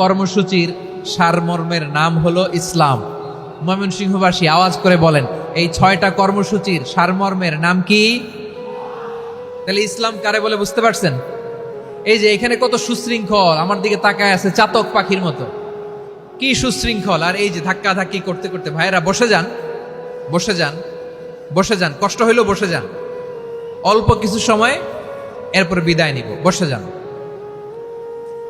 কর্মসূচির সারমর্মের নাম হলো ইসলাম। ময়মনসিংহবাসী আওয়াজ করে বলেন, এই ছয়টা কর্মসূচির সারমর্মের নাম কি? তাহলে ইসলাম কারে বলে বুঝতে পারছেন? এই যে এখানে কত সুশৃঙ্খল, আমার দিকে তাকায় আছে চাতক পাখির মতো। কি সুশৃঙ্খল, আর এই যে ধাক্কা ধাক্কি করতে করতে, ভাইয়েরা বসে যান বসে যান বসে যান, কষ্ট হইলেও বসে যান। অল্প কিছু সময়, এরপর বিদায় নিব, বসে যান।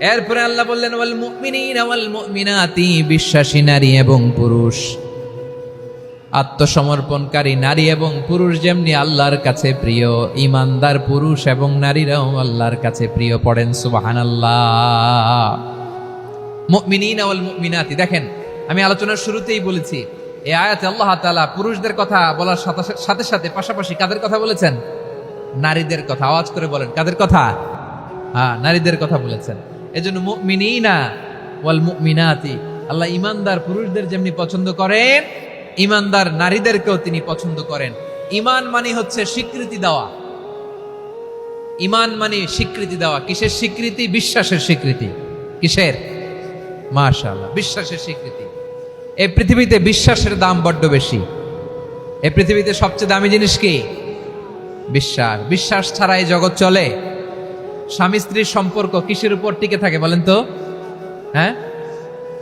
এরপরে আল্লাহ বললেন, ওয়াল মুমিনিনা ওয়াল মুমিনাতি, বিশ্বাসী নারী এবং পুরুষ। আত্মসমর্পণকারী নারী এবং পুরুষ যেমনি আল্লাহর কাছে প্রিয়, ইমানদার পুরুষ এবং নারীরাও আল্লাহর কাছে প্রিয় পড়েন, সুবহানাল্লাহ। মুমিনিনা ওয়াল মুমিনাতি, দেখেন, আমি আলোচনার শুরুতেই বলেছি, এই আয়াতে আল্লাহ তাআলা পুরুষদের কথা বলার সাথে সাথে সাথে পাশাপাশি কাদের কথা বলেছেন? নারীদের কথা, আওয়াজ করে বলেন, কাদের কথা? হ্যাঁ নারীদের কথা বলেছেন। এজন্য মুমিনিনা ওয়াল মুমিনাতি। আল্লাহ ইমানদার পুরুষদের যেমনি পছন্দ করেন ইমানদার নারীদেরকেও তিনি পছন্দ করেন। ইমান মানে হচ্ছে স্বীকৃতি দেওয়া। ইমান মানে স্বীকৃতি দেওয়া। কিসের স্বীকৃতি? বিশ্বাসের স্বীকৃতি। কিসের? মাশাআল্লাহ, বিশ্বাসের স্বীকৃতি। এই পৃথিবীতে বিশ্বাসের দাম বড্ড বেশি। এই পৃথিবীতে সবচেয়ে দামি জিনিস কি? বিশ্বাস। বিশ্বাস ছাড়া এই জগৎ চলে। স্বামী স্ত্রীর সম্পর্ক কিসের উপর টিকে থাকে বলেন তো? হ্যাঁ?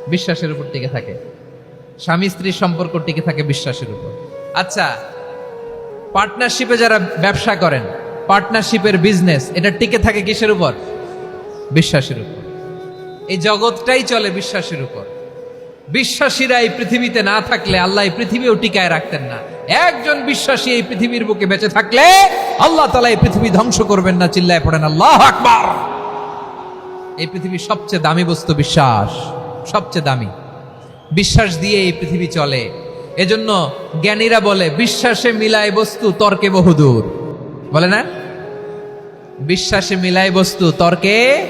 বিশ্বাসের উপর টিকে থাকে। স্বামী স্ত্রীর সম্পর্ক টিকে থাকে বিশ্বাসের উপর। আচ্ছা পার্টনারশিপে যারা ব্যবসা করেন পার্টনারশিপের বিজনেস এটা টিকে থাকে কিসের উপর? বিশ্বাসের উপর। এই জগৎটাই চলে বিশ্বাসের উপর। বিশ্বাসীরা এই পৃথিবীতে না থাকলে আল্লাহ এই পৃথিবীও টিকায় রাখতেন না। একজন বিশ্বাসী এই পৃথিবীর বুকে বেঁচে থাকলে আল্লাহ তালা এই পৃথিবী ধ্বংস করবেন না, চিল্লায় পড়েন, আল্লাহ আকবার! এই পৃথিবীর সবচেয়ে দামি বস্তু বিশ্বাস, সবচেয়ে দামি। বিশ্বাস দিয়ে এই পৃথিবী চলে। এজন্য জ্ঞানীরা বলে, বিশ্বাসে মিলায় বস্তু, তর্কে বহুদূর। বলে না? বিশ্বাসে মিলায় বস্তু, তর্কে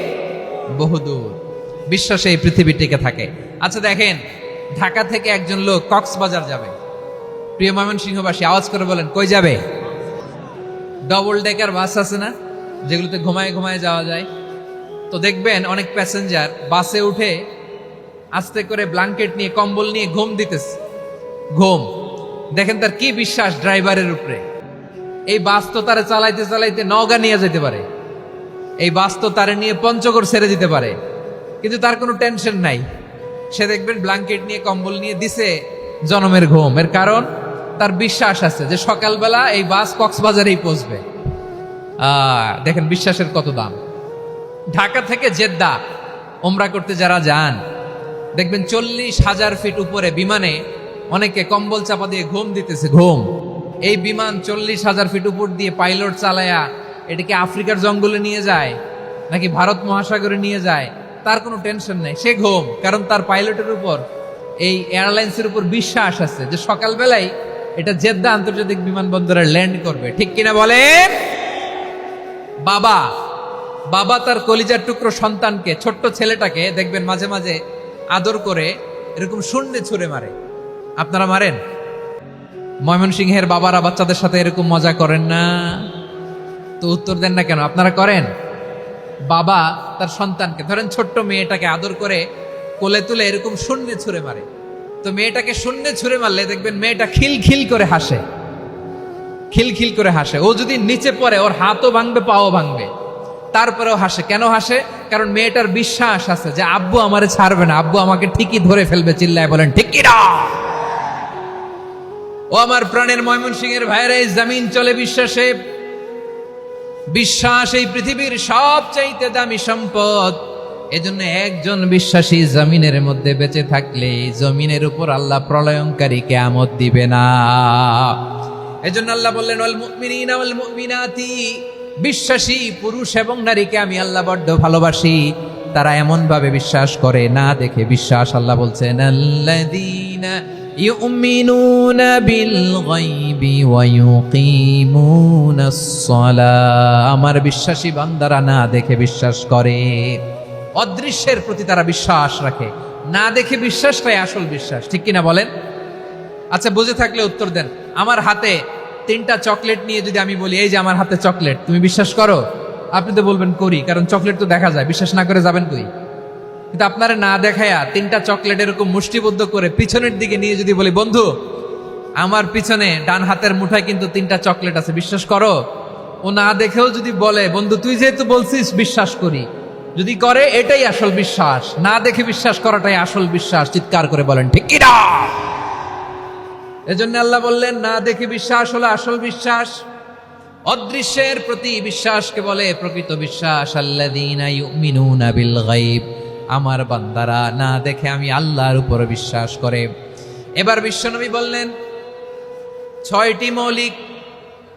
বহুদূর। বিশ্বাসে এই পৃথিবী টিকে থাকে। আচ্ছা দেখেন, ঢাকা থেকে একজন লোক কক্সবাজার যাবে। প্রিয় ময়মন সিংহবাসী আওয়াজ করে বলেন, কই যাবে? ডবল ডেকার বাস আছে না? যেগুলোতে ঘুমায় ঘুমায় যাওয়া যায়। তো দেখবেন অনেক প্যাসেঞ্জার বাসে উঠে আস্তে করে ব্লাঙ্কেট নিয়ে, কম্বল নিয়ে ঘুম দিতেছে। ঘুম। দেখেন তার কি বিশ্বাস ড্রাইভারের উপরে। এই বাস তো তারা চালাইতে চালাইতে নওগা নিয়ে যেতে পারে। এই বাস তো তারে নিয়ে পঞ্চগড় ছেড়ে দিতে পারে। কিন্তু তার কোনো টেনশন নাই। সে দেখবেন ব্লাঙ্কেট নিয়ে, কম্বল নিয়ে দিছে জনমের ঘুম। এর কারণ? তার বিশ্বাস আছে যে সকালবেলা এই বাস কক্সবাজারেই পৌঁছবে। দেখেন বিশ্বাসের কত দাম। ঢাকা থেকে জেদ্দা, ওমরা করতে যারা যান, দেখবেন চল্লিশ হাজার ফিট উপরে বিমানে অনেকে কম্বল চাপা দিয়ে ঘুম দিতেছে, ঘুম। এই বিমান চল্লিশ হাজার ফিট উপর দিয়ে পাইলট চালায়া এটাকে আফ্রিকার জঙ্গলে নিয়ে যায়, নাকি ভারত মহাসাগরে নিয়ে যায়, তার কোনো টেনশন নেই, সে ঘুম। কারণ তার পাইলটের উপর, এই এয়ারলাইন্সের উপর বিশ্বাস আছে যে সকালবেলায় এটা জেদ্দা আন্তর্জাতিক বিমানবন্দরে ল্যান্ড করবে। ঠিক কিনা বলেন? বাবা বাবা তার কলিজার টুকরো সন্তানকে, ছোট্ট ছেলেটাকে দেখবেন মাঝে মাঝে আদর করে এরকম শূন্যে ছুঁড়ে মারে। আপনারা মারেন? ময়মনসিংহের বাবারা বাচ্চাদের সাথে এরকম মজা করেন না? তো উত্তর দেন না কেন? আপনারা করেন? বাবা তার সন্তানকে, ধরেন ছোট্ট মেয়েটাকে আদর করে কোলে তুলে এরকম শূন্যে ছুঁড়ে মারে। তো মেয়েটাকে শূন্যে ছুঁড়ে মারলে দেখবেন মেয়েটা খিল খিল করে হাসে। খিলখিল করে হাসে। ও যদি নিচে পড়ে, ওর হাতও ভাঙবে, পাও ভাঙবে। তারপরেও হাসে। কেন হাসে? কারণ মেয়েটার বিশ্বাস আছে যে আব্বু আমারে ছাড়বে না। আব্বু আমাকে ঠিকই ধরে ফেলবে, চিল্লায় বলেন ঠিকই না? ও আমার প্রাণের ময়মনসিংহের ভাইরা এই জমিন চলে বিশ্বাসে। বিশ্বাস এই পৃথিবীর সবচাইতে দামি সম্পদ। এজন্য একজন বিশ্বাসী জমিনের মধ্যে বেঁচে থাকলে জমিনের উপর আল্লাহ প্রলয়ঙ্কারী কেয়ামত দিবে না। এজন্য আল্লাহ বললেন বিশ্বাসী, পুরুষ এবং নারীকে আমি আল্লাহ বড্ড ভালোবাসি। তারা এমন ভাবে বিশ্বাস করে, না দেখে বিশ্বাস। আল্লাহ বলছেন আমার বিশ্বাসী বান্দারা না দেখে বিশ্বাস করে। অদৃশ্যের প্রতি তারা বিশ্বাস রাখে। না দেখে বিশ্বাসটাই আসল বিশ্বাস। ঠিক কিনা বলেন? আচ্ছা বুঝে থাকলে উত্তর দেন। আমার হাতে তিনটা চকলেট নিয়ে যদি আমি বলি, এই যে আমার হাতে চকলেট, তুমি বিশ্বাস করো? আপনি তো বলবেন, করি, কারণ চকলেট তো দেখা যায়। বিশ্বাস না করে যাবেন কই? কিন্তু আপনারা না দেখায়া তিনটা চকলেট এরকম মুষ্টিবদ্ধ করে পিছনের দিকে নিয়ে যদি বলি, বন্ধু, আমার পিছনে ডান হাতের মুঠায় কিন্তু তিনটা চকলেট আছে, বিশ্বাস করো? ও না দেখেও যদি বলে, বন্ধু, তুই যেহেতু বলছিস, বিশ্বাস করি। যদি করে, এটাই আসল বিশ্বাস। না দেখে বিশ্বাস করাটাই আসল বিশ্বাস। চিৎকার করে বলেন, ঠিক কিনা? এজন্য আল্লাহ বললেন, না দেখে বিশ্বাস হলো আসল বিশ্বাস। অদৃশ্যের প্রতি বিশ্বাসকে বলে প্রকৃত বিশ্বাস ইউমিনুনা বিল গায়ব। আমার বান্দারা, না দেখে আমি আল্লাহর উপর বিশ্বাস করে। এবার বিশ্বনবী বললেন, ছয়টি মৌলিক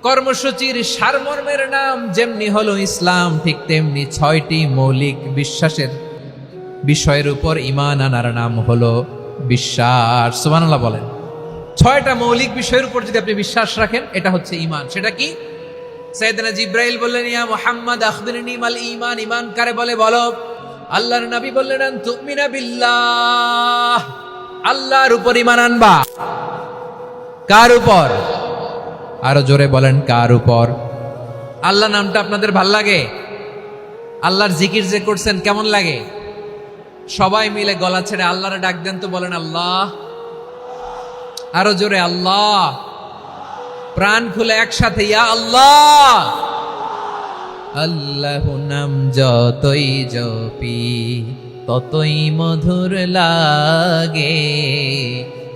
কর্মসূচির সারমর্মের নাম যেমনি হলো ইসলাম, ঠিক তেমনি ছয়টি মৌলিক বিশ্বাসের বিষয়ের উপর ইমান আনার নাম হলো বিশ্বাস। সুবহানাল্লাহ বলেন। ছয়টা মৌলিক বিষয়ের উপর যদি আপনি বিশ্বাস রাখেন, এটা হচ্ছে ইমান সেটা কি? সৈয়দনা জিব্রাইল বললেন, ইয়া মুহাম্মদ, আখবিরনি মাল ঈমান। ঈমান কারে বলে? বলো। আল্লাহর নবী বললেন, তুমিনা বিল্লাহ। আল্লাহর উপর ঈমান আনবা। কার উপর? আরও জোরে বলেন কার উপর? আল্লাহ নামটা আপনাদের ভালো লাগে? আল্লাহর জিকির যে করছেন কেমন লাগে? সবাই মিলে গলা ছেড়ে আল্লাহরে ডাক দেন তো বলেন আল্লাহ। আরও জোরে আল্লাহ। প্রাণ খুলে একসাথে ইয়া আল্লাহ। আল্লাহ নাম যতই জপি ততই মধুর লাগে।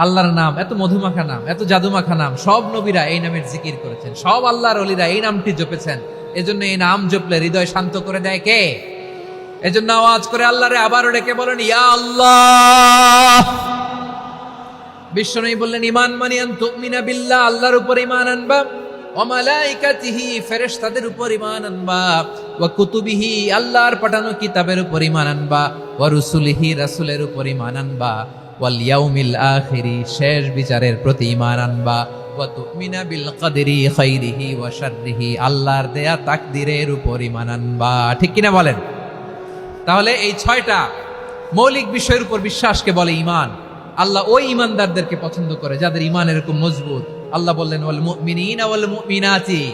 আল্লাহর নাম, এত মধুমাখা নাম, এত জাদুমাখা নাম, সব নবীরা এই নামের জিকির করেছেন। সব আল্লাহর অলিরা এই নামটি জপেছেন। এজন্য এই নাম জপলে হৃদয় শান্ত করে দেয় কে? এজন্য আওয়াজ করে আল্লাহরে আবারও ডেকে বলেন, ইয়া আল্লাহ! বিশ্ব বিশ্বনবী বললেন, ইমান মানিয়ান তুমিনা বিল্লাহ, আল্লাহর উপর ইমান আনবা। ও মালাইকাতিহি, ফেরেশতাদের উপর ইমান আনবা। ওয়া কুতুবিহি, আল্লাহর পাঠানো কিতাবের উপর ইমান আনবা। ওয়া রুসুলিহি, রাসূলের উপর ইমান আনবা। ওয়াল ইয়াউমিল আখিরি, শেষ বিচারের প্রতি ইমান আনবা। ওয়া তুমিনা বিল কদরি খাইরিহি ওয়া শাররিহি, আল্লাহর দেয়া তাকদিরের উপর ইমান আনবা। ঠিক কিনা বলেন? তাহলে এই ছয়টা মৌলিক বিষয়ের উপর বিশ্বাসকে বলে ইমান আল্লাহ ওই ইমানদারদেরকে পছন্দ করে, যাদের ইমান এরকম মজবুত। আল্লাহ বললেন, ওয়াল মুমিনিনা ওয়াল মুমিনাতি।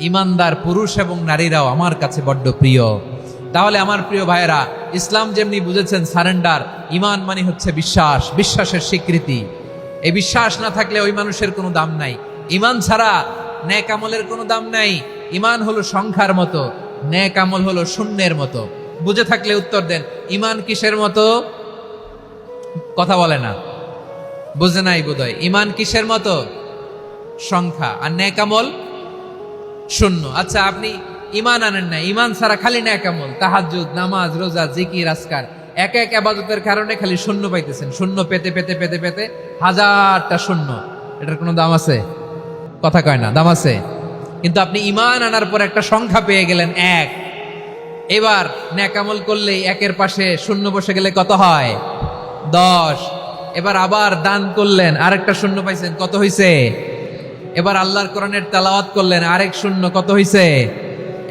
ইমানদার পুরুষ এবং নারীরাও আমার কাছে বড্ড প্রিয়। তাহলে আমার প্রিয় ভাইয়েরা, ইসলাম যেমনি বুঝেছেন, সারেন্ডার, ইমান মানে হচ্ছে বিশ্বাস, বিশ্বাসের স্বীকৃতি। এই বিশ্বাস না থাকলে ওই মানুষের কোনো দাম নাই। ইমান ছাড়া ন্যাক আমলের কোনো দাম নাই। ইমান হলো সংখ্যার মতো, ন্যাক আমল হলো শূন্যের মতো। বুঝে থাকলে উত্তর দেন, ইমান কিসের মতো? কথা বলে না। বুঝে নাই বোধহয়। ইমান কিসের মতো? সংখ্যা। আর ন্যাকামল শূন্য। আচ্ছা আপনি ইমান আনেন না ইমান ছাড়া খালি ন্যাকামল তাহাজুদ নামাজ, রোজা, জিকির আসকার এক এক আবাদতের কারণে খালি শূন্য পাইতেছেন। শূন্য পেতে পেতে পেতে পেতে হাজারটা শূন্য। এটার কোনো দাম আছে? কথা কয় না, দাম আছে। কিন্তু আপনি ইমান আনার পর একটা সংখ্যা পেয়ে গেলেন এক। এবার ন্যাকামল করলেই একের পাশে শূন্য বসে গেলে কত হয়? দশ। এবার আবার দান করলেন, আরেকটা শূন্য পাইছেন, কত হইছে? এবার আল্লাহর কোরআনের তালাওয়াত করলেন, আরেক শূন্য, কত হইছে?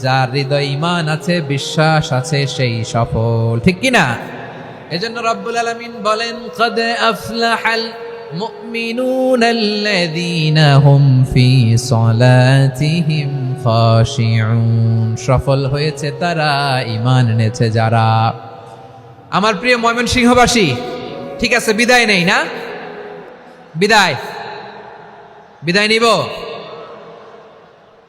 যার হৃদয় ইমান আছে, বিশ্বাস আছে, সেই সফল। ঠিক কি না এজন্য রব্বুল আলামিন বলেন, কদ আফলাহাল আল্লাযীনা হুম ফি সলাতিহিম খাশিউন। সফল হয়েছে তারা ইমান এনেছে যারা। আমার প্রিয় ময়মনসিংহবাসী, ঠিক আছে, বিদায় নেই না? বিদায়। বিদায় নিব?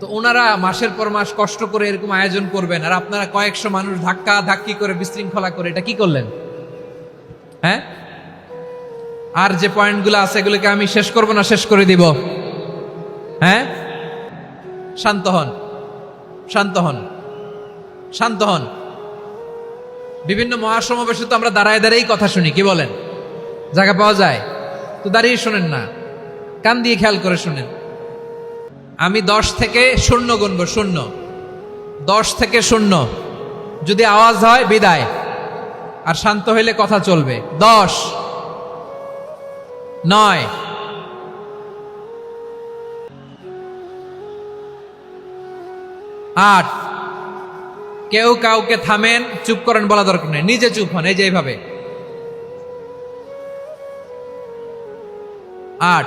তো ওনারা মাসের পর মাস কষ্ট করে এরকম আয়োজন করবেন। আর আপনারা কয়েকশো মানুষ ধাক্কা ধাক্কি করে, বিশৃঙ্খলা করে, এটা কি করলেন? হ্যাঁ? আর যে পয়েন্টগুলো আছে, এগুলোকে আমি শেষ করব না, শেষ করে দিব। হ্যাঁ? শান্ত হন। শান্ত হন। শান্ত হন। বিভিন্ন মহাসমাবেশে তো আমরা দাঁড়ায় দাঁড়িয়েই কথা শুনি, কি বলেন? জায়গা পাওয়া যায়? তো দাঁড়িয়ে শোনেন না। কান দিয়ে খেয়াল করে শুনেন। আমি দশ থেকে শূন্য গুনবো, শূন্য। দশ থেকে শূন্য। যদি আওয়াজ হয়, বিদায়। আর শান্ত হইলে কথা চলবে। দশ। নয়। আট। কেউ কাউকে থামেন, চুপ করেন বলা দরকার নেই। নিজে চুপ হন, এই যে এইভাবে। আট।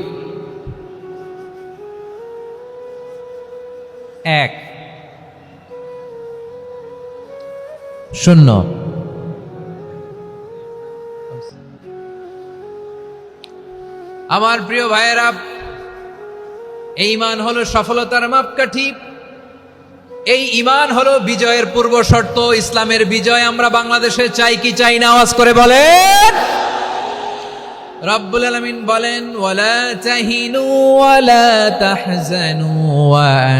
এক। শূন্য। আমার প্রিয় ভাইয়েরা, এই ইমান হলো সফলতার মাপকাঠি। এই ইমান হলো বিজয়ের পূর্ব শর্ত, ইসলামের বিজয় আমরা বাংলাদেশে চাই কি চাই না, আওয়াজ করে বলেন। রব্বুল আলামিন বলেন, ওয়ালা তাহিনু ওয়ালা তাহজানু ওয়া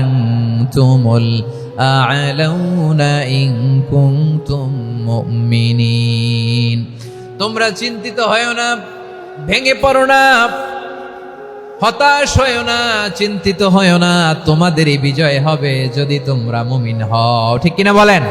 আনতুমুল আ'লাউনা ইন কুনতুম মুমিনিন তোমরা চিন্তিত হয় না, ভেঙে পড়ো না, হতাশ হয়েও না, চিন্তিত হয়েও না, তোমাদেরই বিজয় হবে যদি তোমরা মুমিন হও। ঠিক কিনা বলেন?